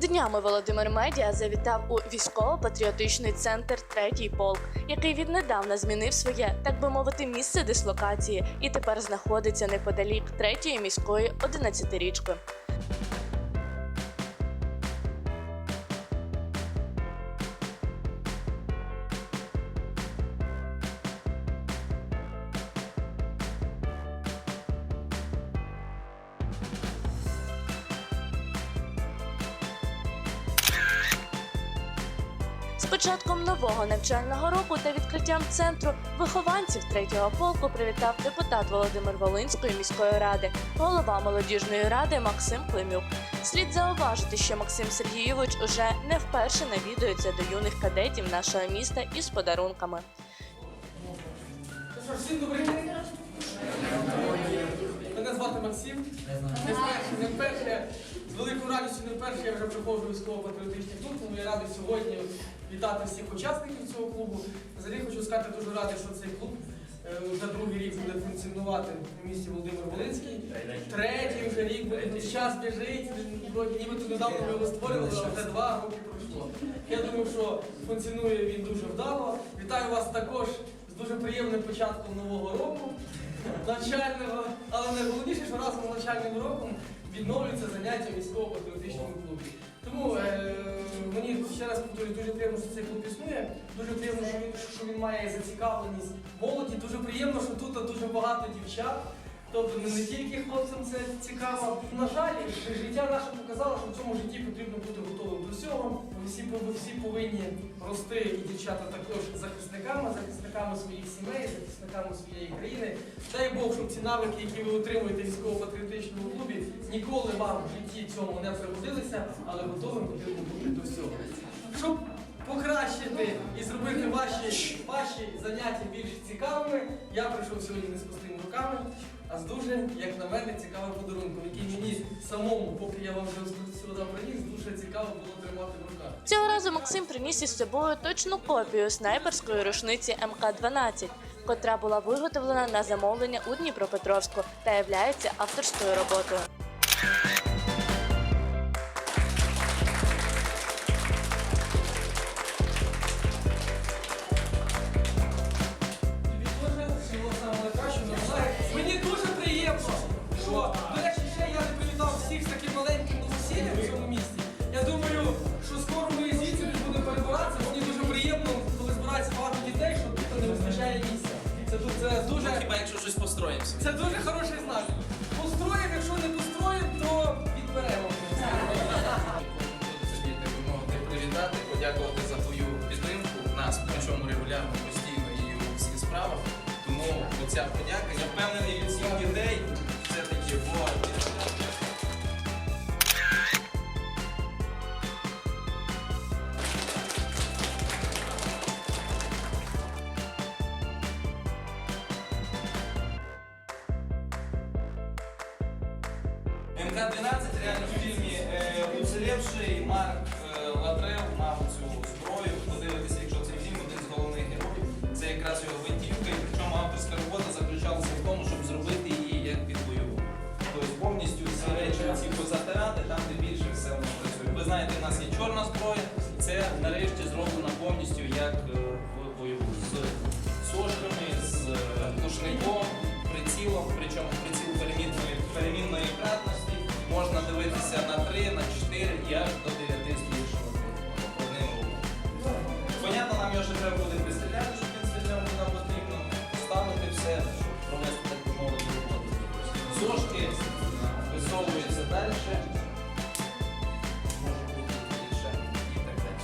Днями Володимир Медіа завітав у військово-патріотичний центр Третій полк, який віднедавна змінив своє, так би мовити, місце дислокації і тепер знаходиться неподалік третьої міської 11-річки. Початком нового навчального року та відкриттям центру вихованців третього полку привітав депутат Володимир Волинської міської ради, голова молодіжної ради Максим Климюк. Слід зауважити, що Максим Сергійович уже не вперше навідується до юних кадетів нашого міста із подарунками. Ну всім звати Максим. Не вперше, не вперше. З великою радістю не вперше я вже приходжу військово-патріотичний клуб, тому я радий сьогодні вітати всіх учасників цього клубу. Взагалі хочу сказати, дуже радий, що цей клуб е, вже другий рік буде функціонувати в місті Володимир Волинський. Третій вже рік буде час біжить. Нібито недавно ми його створювали, але вже два роки пройшло. Я думаю, що функціонує він дуже вдало. Вітаю вас також з дуже приємним початком нового року навчального, але найголовніше, що разом з навчальним роком відновлюються заняття військово-патріотичному клубі. Тому е, мені ще раз повторюю, дуже приємно, що цей клуб існує. Дуже приємно, що він, що він має зацікавленість молоді. Дуже приємно, що тут дуже багато дівчат. Тобто не, тільки хлопцям це цікаво. На жаль, життя наше показало, що в цьому житті потрібно бути готовим до всього. Ми всі, всі повинні рости і дівчата також захисниками, захисниками своїх сімей, захисниками своєї країни. Дай Бог, щоб ці навики, які ви отримуєте в військово-патріотичному клубі, ніколи вам в житті цьому не пригодилися, але готовим потрібно бути до всього. Щоб покращити і зробити ваші, ваші заняття більш цікавими, я прийшов сьогодні не з пустими руками, а з дуже, як на мене, цікавим подарунком, який мені самому, поки я вам вже сюди приніс, дуже цікаво було тримати в руках. Цього разу Максим приніс із собою точну копію снайперської рушниці МК-12, котра була виготовлена на замовлення у Дніпропетровську та являється авторською роботою. Можна на 3, на 4 і аж до 9 збільшувати одним рухом. Понятно, нам його ще треба буде пристріляти, щоб він стріляв, куди потрібно поставити все, щоб провести так би мовити роботу. Зошки висовуються далі. Може бути більше і так далі.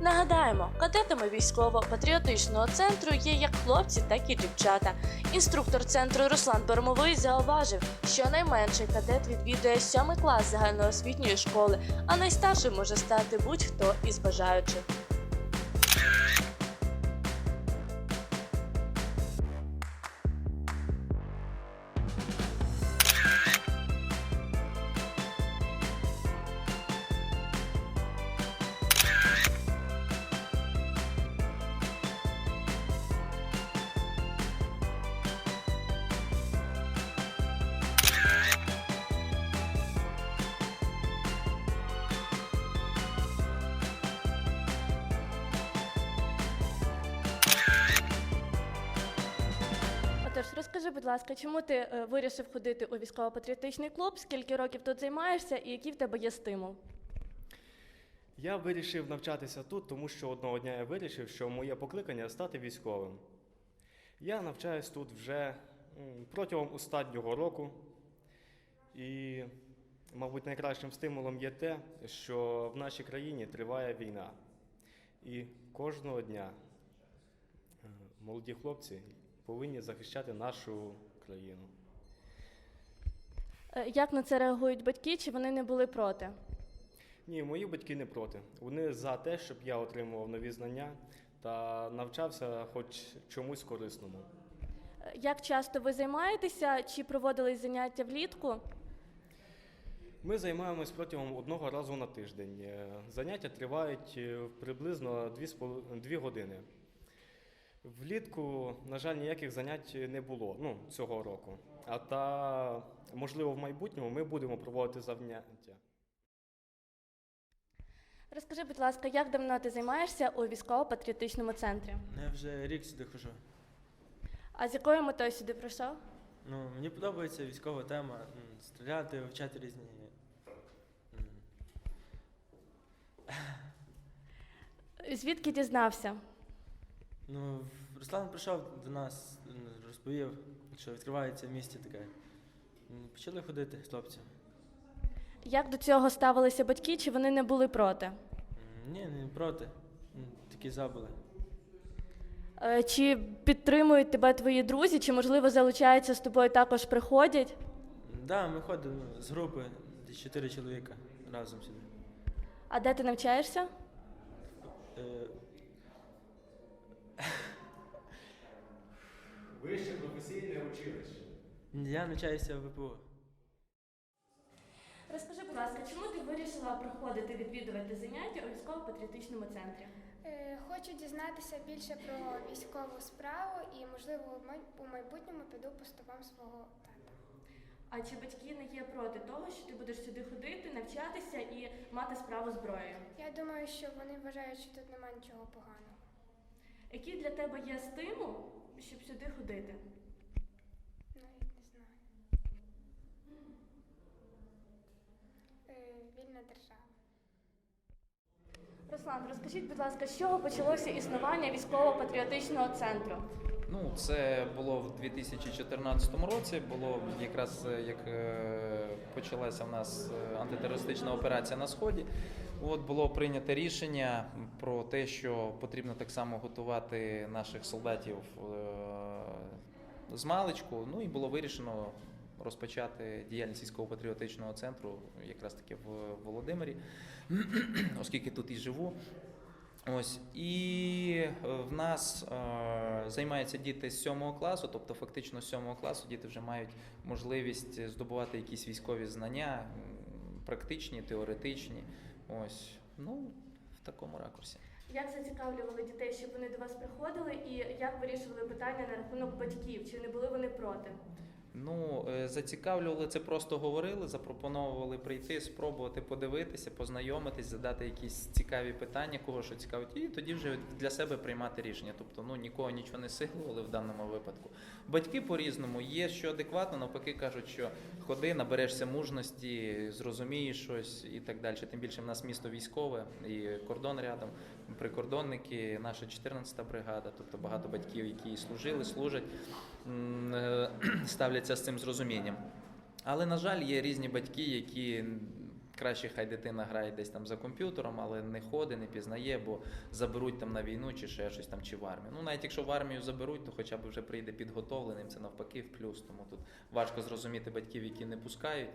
Нагадаємо, кадетами військово-патріотичного центру є як хлопці, так і дівчата. Інструктор центру Руслан Пермовий зауважив, що найменший кадет відвідує сьомий клас загальноосвітньої школи, а найстаршим може стати будь-хто із бажаючих. Розкажи, будь ласка, чому ти е, вирішив ходити у військово-патріотичний клуб? Скільки років тут займаєшся і який в тебе є стимул? Я вирішив навчатися тут, тому що одного дня я вирішив, що моє покликання стати військовим. Я навчаюсь тут вже протягом останнього року. І, мабуть, найкращим стимулом є те, що в нашій країні триває війна. І кожного дня е, молоді хлопці повинні захищати нашу країну. Е, Як на це реагують батьки? Чи вони не були проти? Ні, мої батьки не проти. Вони за те, щоб я отримував нові знання та навчався хоч чомусь корисному. Е, Як часто ви займаєтеся? Чи проводились заняття влітку? Ми займаємось протягом одного разу на тиждень. Е, Заняття тривають приблизно 2 години. Влітку, на жаль, ніяких занять не було ну, цього року. А та, можливо, в майбутньому ми будемо проводити заняття. Розкажи, будь ласка, як давно ти займаєшся у військово-патріотичному центрі? Я вже рік сюди хожу. А з якою метою сюди прийшов? Ну, мені подобається військова тема. м, Стріляти, вивчати різні. м, Звідки дізнався? Ну, Руслан прийшов до нас, розповів, що відкривається в місті таке. Почали ходити хлопці. Як до цього ставилися батьки, чи вони не були проти? Ні, не проти. Такі забули. Е, Чи підтримують тебе твої друзі, чи можливо залучаються з тобою також приходять? Так, да, ми ходимо з групи, чотири чоловіка разом сюди. А де ти навчаєшся? Е, Вище професійне училище. Я навчаюся в ВПУ. Розкажи, будь ласка, чому ти вирішила проходити відвідувати заняття у військово-патріотичному центрі? Е, Хочу дізнатися більше про військову справу і, можливо, у майбутньому піду по стопам свого тата. А чи батьки не є проти того, що ти будеш сюди ходити, навчатися і мати справу зброєю? Я думаю, що вони вважають, що тут немає нічого поганого. Який для тебе є стимул, щоб сюди ходити? Навіть не знаю. Е, Вільна держава. Руслан, розкажіть, будь ласка, з чого почалося існування військово-патріотичного центру? Ну, це було в 2014 році. Було якраз е, як е, почалася в нас е, антитерористична операція на сході. От було прийнято рішення про те, що потрібно так само готувати наших солдатів з маличку. Ну і було вирішено розпочати діяльність військово-патріотичного центру, якраз таки в Володимирі, оскільки тут і живу. Ось і е, в нас е, займаються діти з 7 класу, тобто фактично з 7 класу діти вже мають можливість здобувати якісь військові знання, практичні, теоретичні. Ось, ну, в такому ракурсі. Як зацікавлювали дітей, щоб вони до вас приходили, і як вирішували питання на рахунок батьків? Чи не були вони проти? Ну, е, зацікавлювали це, просто говорили, запропонували прийти, спробувати подивитися, познайомитись, задати якісь цікаві питання, кого що цікавить, і тоді вже для себе приймати рішення. Тобто, ну нікого нічого не силували в даному випадку. Батьки по-різному є, що адекватно, навпаки кажуть, що ходи, наберешся мужності, зрозумієш щось і так далі. Тим більше в нас місто військове і кордон рядом, прикордонники, наша 14-та бригада, тобто багато батьків, які служили, служать, ставляться з цим з розумінням. Але, на жаль, є різні батьки, які краще хай дитина грає десь там за комп'ютером, але не ходить, не пізнає, бо заберуть там на війну чи ще щось там, чи в армію. Ну, навіть якщо в армію заберуть, то хоча б вже прийде підготовленим, це навпаки в плюс. Тому тут важко зрозуміти батьків, які не пускають.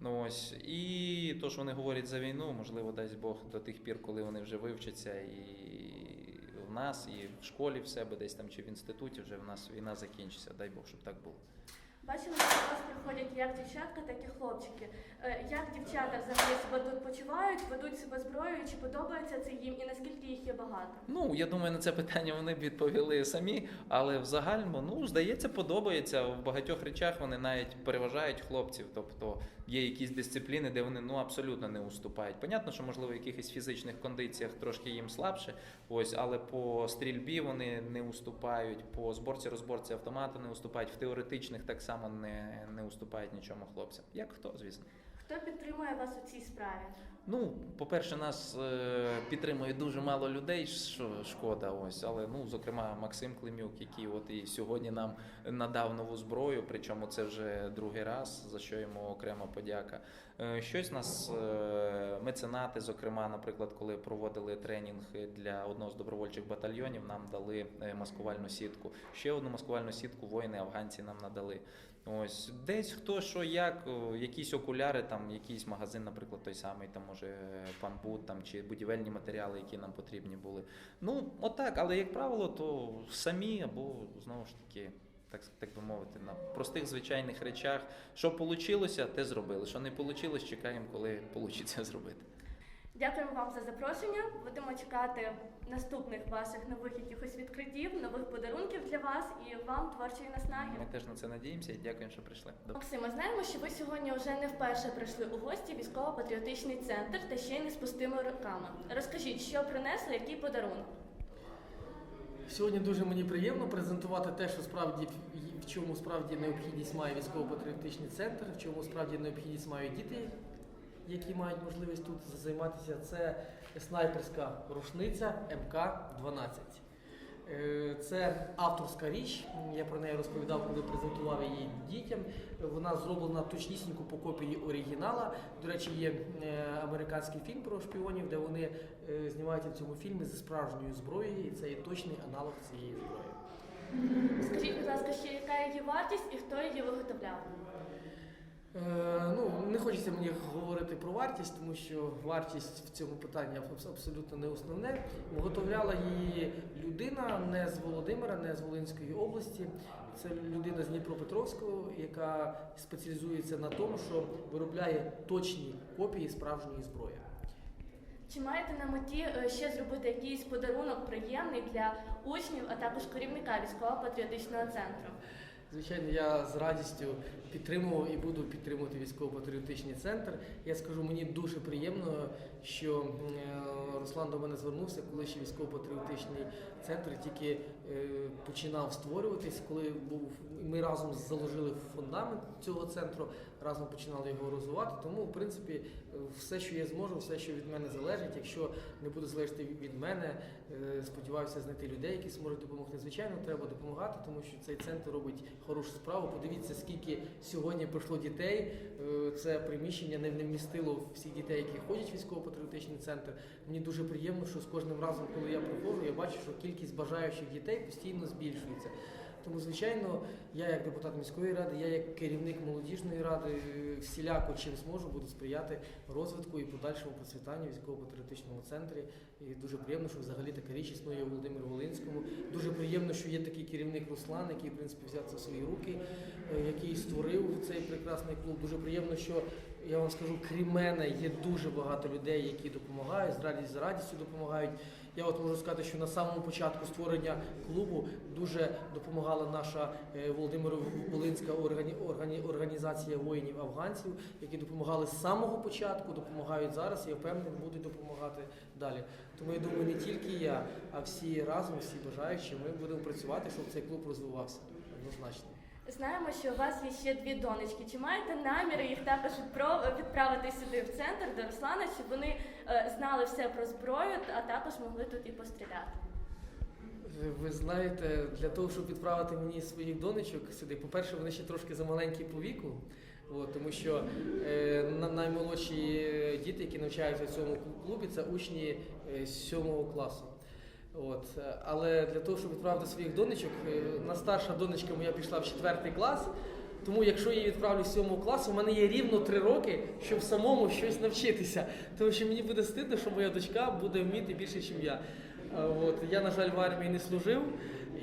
Ну ось і то, що вони говорять за війну, можливо, дасть Бог до тих пір, коли вони вже вивчаться і в нас, і в школі в себе десь там чи в інституті вже в нас війна закінчиться. Дай Бог, щоб так було. Бачили, що до вас приходять як дівчатка, так і хлопчики. Е, Як дівчата взагалі себе тут почувають, ведуть себе зброєю, чи подобається це їм, і наскільки їх є багато? Ну, я думаю, на це питання вони б відповіли самі, але в загальному, ну, здається, подобається. В багатьох речах вони навіть переважають хлопців. Тобто є якісь дисципліни, де вони ну абсолютно не уступають. Понятно, що можливо в якихось фізичних кондиціях трошки їм слабше, ось, але по стрільбі вони не уступають, по зборці розборці автомату не уступають, в теоретичних так само не, не уступають нічому хлопцям. Як хто, звісно. Хто підтримує вас у цій справі? Ну, по-перше, нас е, підтримує дуже мало людей, що шкода, ось, але ну, зокрема, Максим Климюк, який от і сьогодні нам надав нову зброю, причому це вже другий раз, за що йому окрема подяка. Е, щось нас е, меценати, зокрема, наприклад, коли проводили тренінг для одного з добровольчих батальйонів, нам дали е, маскувальну сітку. Ще одну маскувальну сітку воїни афганці нам надали. Ось десь хто що як, якісь окуляри, там якийсь магазин, наприклад, той самий, там може панбут там чи будівельні матеріали, які нам потрібні були. Ну, отак, але як правило, то самі або знову ж таки. Так, так би мовити, на простих звичайних речах. Що вийшло, те зробили. Що не вийшло, чекаємо, коли вийде зробити. Дякуємо вам за запрошення. Будемо чекати наступних ваших нових якихось відкриттів, нових подарунків для вас і вам творчої наснаги. Ми теж на це надіємося і дякуємо, що прийшли. До Максима, знаємо, що ви сьогодні вже не вперше прийшли у гості військово-патріотичний центр та ще й не з пустими руками. Розкажіть, що принесли, який подарунок? Сьогодні дуже мені приємно презентувати те, що справді в чому справді необхідність має військово-патріотичний центр, в чому справді необхідність мають діти, які мають можливість тут займатися. Це снайперська рушниця МК-12. Е, Це авторська річ. Я про неї розповідав, коли презентував її дітям. Вона зроблена точнісінько по копії оригінала. До речі, є е, американський фільм про шпіонів, де вони е, знімаються в цьому фільмі зі справжньою зброєю, і це є точний аналог цієї зброї. Скажіть, будь ласка, ще яка її вартість і хто її виготовляв? Е, ну, не хочеться мені говорити про вартість, тому що вартість в цьому питанні абсолютно не основне. Виготовляла її людина не з Володимира, не з Волинської області. Це людина з Дніпропетровського, яка спеціалізується на тому, що виробляє точні копії справжньої зброї. Чи маєте на меті е, ще зробити якийсь подарунок приємний для учнів, а також керівника військово-патріотичного центру? Звичайно, я з радістю підтримував і буду підтримувати військово-патріотичний центр. Я скажу, мені дуже приємно, що е, Руслан до мене звернувся, коли ще військово-патріотичний центр тільки е, починав створюватись, коли був ми разом заложили фундамент цього центру, разом починали його розвивати. Тому, в принципі, все, що я зможу, все, що від мене залежить, якщо не буде залежати від мене, е, сподіваюся знайти людей, які зможуть допомогти. Звичайно, треба допомагати, тому що цей центр робить хорошу справу. Подивіться, скільки сьогодні пройшло дітей. Е, Це приміщення не вмістило всіх дітей, які ходять в військово-патріотичний центр. Мені дуже приємно, що з кожним разом, коли я приходжу, я бачу, що кількість бажаючих дітей постійно збільшується. Тому, звичайно, я як депутат міської ради, я як керівник молодіжної ради всіляко чим зможу буду сприяти розвитку і подальшому процвітанню військово-патріотичному центрі. І дуже приємно, що взагалі така річ існує у Володимиру Волинському. Дуже приємно, що є такий керівник Руслан, який в принципі взяв це в свої руки, е, який створив цей прекрасний клуб. Дуже приємно, що я вам скажу, крім мене, є дуже багато людей, які допомагають, з радістю, з радістю допомагають. Я от можу сказати, що на самому початку створення клубу дуже допомагала наша е, Володимиро Волинська органі, органі, організація воїнів афганців, які допомагали з самого початку, допомагають зараз. Я впевнений, будуть допомагати далі. Тому я думаю, не тільки я, а всі разом, всі бажаючі, ми будемо працювати, щоб цей клуб розвивався однозначно. Знаємо, що у вас є ще дві донечки. Чи маєте наміри їх також відправити сюди в центр до Руслана, щоб вони е, знали все про зброю, а також могли тут і постріляти? Ви- Ви знаєте, для того, щоб відправити мені своїх донечок сюди, по-перше, вони ще трошки замаленькі по віку, от, тому що е, наймолодші е, діти, які навчаються в цьому клубі, це учні е, сьомого класу. От. е, Але для того, щоб відправити своїх донечок, е, на старша донечка моя пішла в четвертий клас. Тому, якщо я її відправлю з сьомого класу, у мене є рівно три роки, щоб самому щось навчитися. Тому що мені буде стидно, що моя дочка буде вміти більше, ніж я. От я, на жаль, в армії не служив,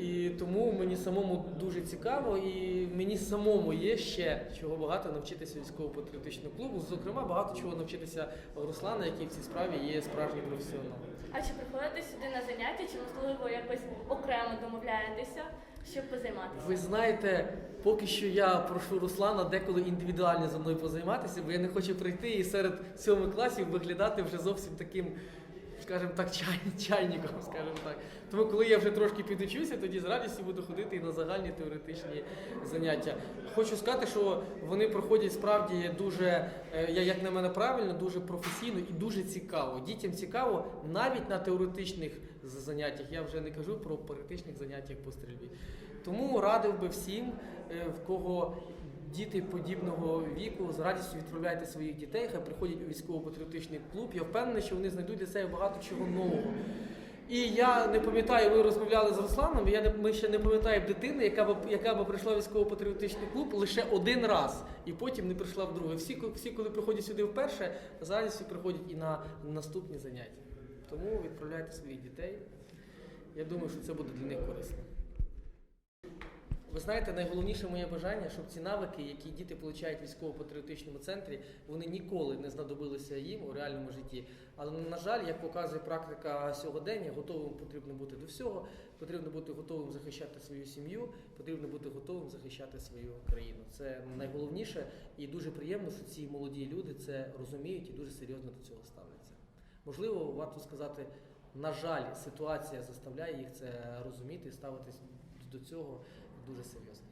і тому мені самому дуже цікаво, і мені самому є ще чого багато навчитися військово-патріотичного клубу. Зокрема, багато чого навчитися Руслана, який в цій справі є справжній професіонал. А чи приходите сюди на заняття, чи можливо якось окремо домовляєтеся щоб позайматися? Ви знаєте, поки що я прошу Руслана деколи індивідуально зі мною позайматися, бо я не хочу прийти і серед сьомих класів виглядати вже зовсім таким, скажімо так, чай, чайником, скажімо так. Тому коли я вже трошки підучуся, тоді з радістю буду ходити і на загальні теоретичні заняття. Хочу сказати, що вони проходять справді дуже, е, як на мене правильно, дуже професійно і дуже цікаво. Дітям цікаво навіть на теоретичних заняттях. Я вже не кажу про практичних заняттях по стрільбі. Тому радив би всім, е, в кого діти подібного віку, з радістю відправляйте своїх дітей, хай приходять у військово-патріотичний клуб. Я впевнений, що вони знайдуть для себе багато чого нового. І я не пам'ятаю, ви розмовляли з Русланом. Я не ми ще не пам'ятаємо дитини, яка б яка б прийшла в військово-патріотичний клуб лише один раз, і потім не прийшла вдруге. Всі, всі, коли приходять сюди вперше, з радістю приходять і на наступні заняття. Тому відправляйте своїх дітей. Я думаю, що це буде для них корисно. Ви знаєте, найголовніше моє бажання, щоб ці навики, які діти получають в військово-патріотичному центрі, вони ніколи не знадобилися їм у реальному житті. Але на жаль, як показує практика сьогодення, готовим потрібно бути до всього. Потрібно бути готовим захищати свою сім'ю, потрібно бути готовим захищати свою країну. Це найголовніше і дуже приємно, що ці молоді люди це розуміють і дуже серйозно до цього ставляться. Можливо, варто сказати, на жаль, ситуація заставляє їх це розуміти і ставитись до цього дуже серйозно.